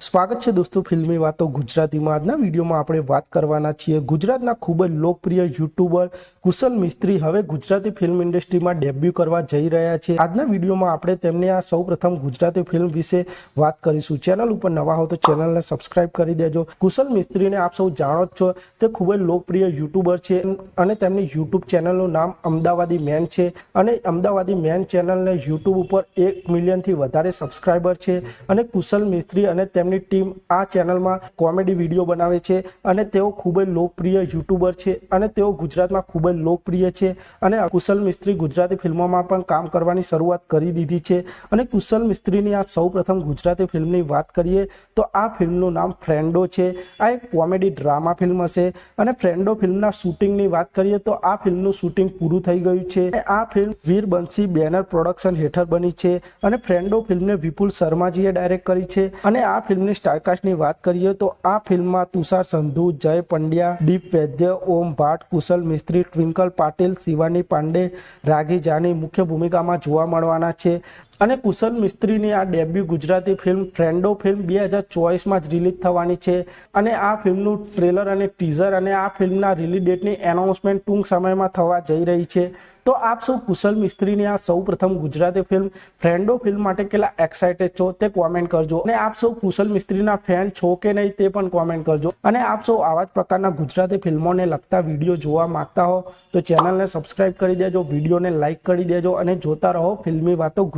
સ્વાગત છે દોસ્તો ફિલ્મી વાતો ગુજરાતીમાં. આજના વિડીયોમાં આપણે વાત કરવાના છીએ ગુજરાતના ખૂબ જ લોકપ્રિય યુટ્યુબર કુશલ મિસ્ત્રી હવે ગુજરાતી ફિલ્મ ઇન્ડસ્ટ્રીમાં ડેબ્યુ કરવા જઈ રહ્યા છે. આજના વિડીયોમાં આપણે તેમને આ સૌ પ્રથમ ગુજરાતી ફિલ્મ વિશે વાત કરીશું. ચેનલ ઉપર નવા હો તો ચેનલને સબસ્ક્રાઇબ કરી દેજો. કુશલ મિસ્ત્રીને આપ સૌ જાણો જ છો, તે ખૂબ જ લોકપ્રિય યુટ્યુબર છે અને તેમની યુટ્યુબ ચેનલનું નામ અમદાવાદી મેન છે અને અમદાવાદી મેન ચેનલને યુટ્યુબ ઉપર એક મિલિયનથી વધારે સબસ્ક્રાઇબર છે અને કુશલ મિસ્ત્રી અને તેમની ટીમ આ ચેનલમાં કોમેડી વીડિયો બનાવે છે અને તેઓ ખૂબ જ લોકપ્રિય યુટ્યુબર છે અને તેઓ ગુજરાતમાં ખૂબ જ લોકપ્રિય છે અને કુશલ મિસ્ત્રી ગુજરાતી ફિલ્મોમાં પણ કામ કરવાની શરૂઆત કરી દીધી છે. અને કુશલ મિસ્ત્રીની આ સૌ પ્રથમ ગુજરાતી ફિલ્મની વાત કરીએ તો આ ફિલ્મનું નામ ફ્રેન્ડો છે. આ એક કોમેડી ડ્રામા ફિલ્મ હશે અને ફ્રેન્ડો ફિલ્મના શૂટિંગની વાત કરીએ તો આ ફિલ્મનું શૂટિંગ પૂરું થઈ ગયું છે. આ film Veer Bansi banner production હેઠળ બની છે અને ફ્રેન્ડો ફિલ્મને વિપુલ શર્માજીએ ડાયરેક્ટ કરી છે અને આ ફિલ્મની સ્ટારકાસ્ટની વાત કરીએ તો આ ફિલ્મમાં તુષાર સંધુ, જય પંડ્યા, દીપ વૈદ્ય, ઓમ ભાટ, કુશલ મિસ્ત્રી, ટ્વિંકલ પાટીલ, શિવાની પાંડે, રાગી જાની મુખ્ય ભૂમિકામાં જોવા મળવાના છે. અને કુશલ મિસ્ત્રીની આ debut Gujarati film Friendo film બે હજાર ચોવીસમાં જ રિલીઝ થવાની છે. અને આ ફિલ્મનું ટ્રેલર અને ટીઝર અને આ ફિલ્મના રિલીઝ ડેટની એનાઉન્સમેન્ટ ટૂંક સમયમાં થવા જઈ રહી છે. તો આપ સૌ કુશલ મિસ્ત્રીની આ સૌ પ્રથમ ગુજરાતી ફિલ્મ ફ્રેન્ડો ફિલ્મ માટે કેટલા એક્સાઇટેડ છો તે કોમેન્ટ કરજો. અને આપ સૌ કુશલ મિસ્ત્રીના ફેન છો કે નહીં તે પણ કોમેન્ટ કરજો. અને આપ સૌ આવા જ પ્રકારના ગુજરાતી ફિલ્મોને લગતા વીડિયો જોવા માંગતા હો તો ચેનલને સબસ્ક્રાઇબ કરી દેજો, વિડીયોને લાઇક કરી દેજો અને જોતા રહો ફિલ્મી વાતો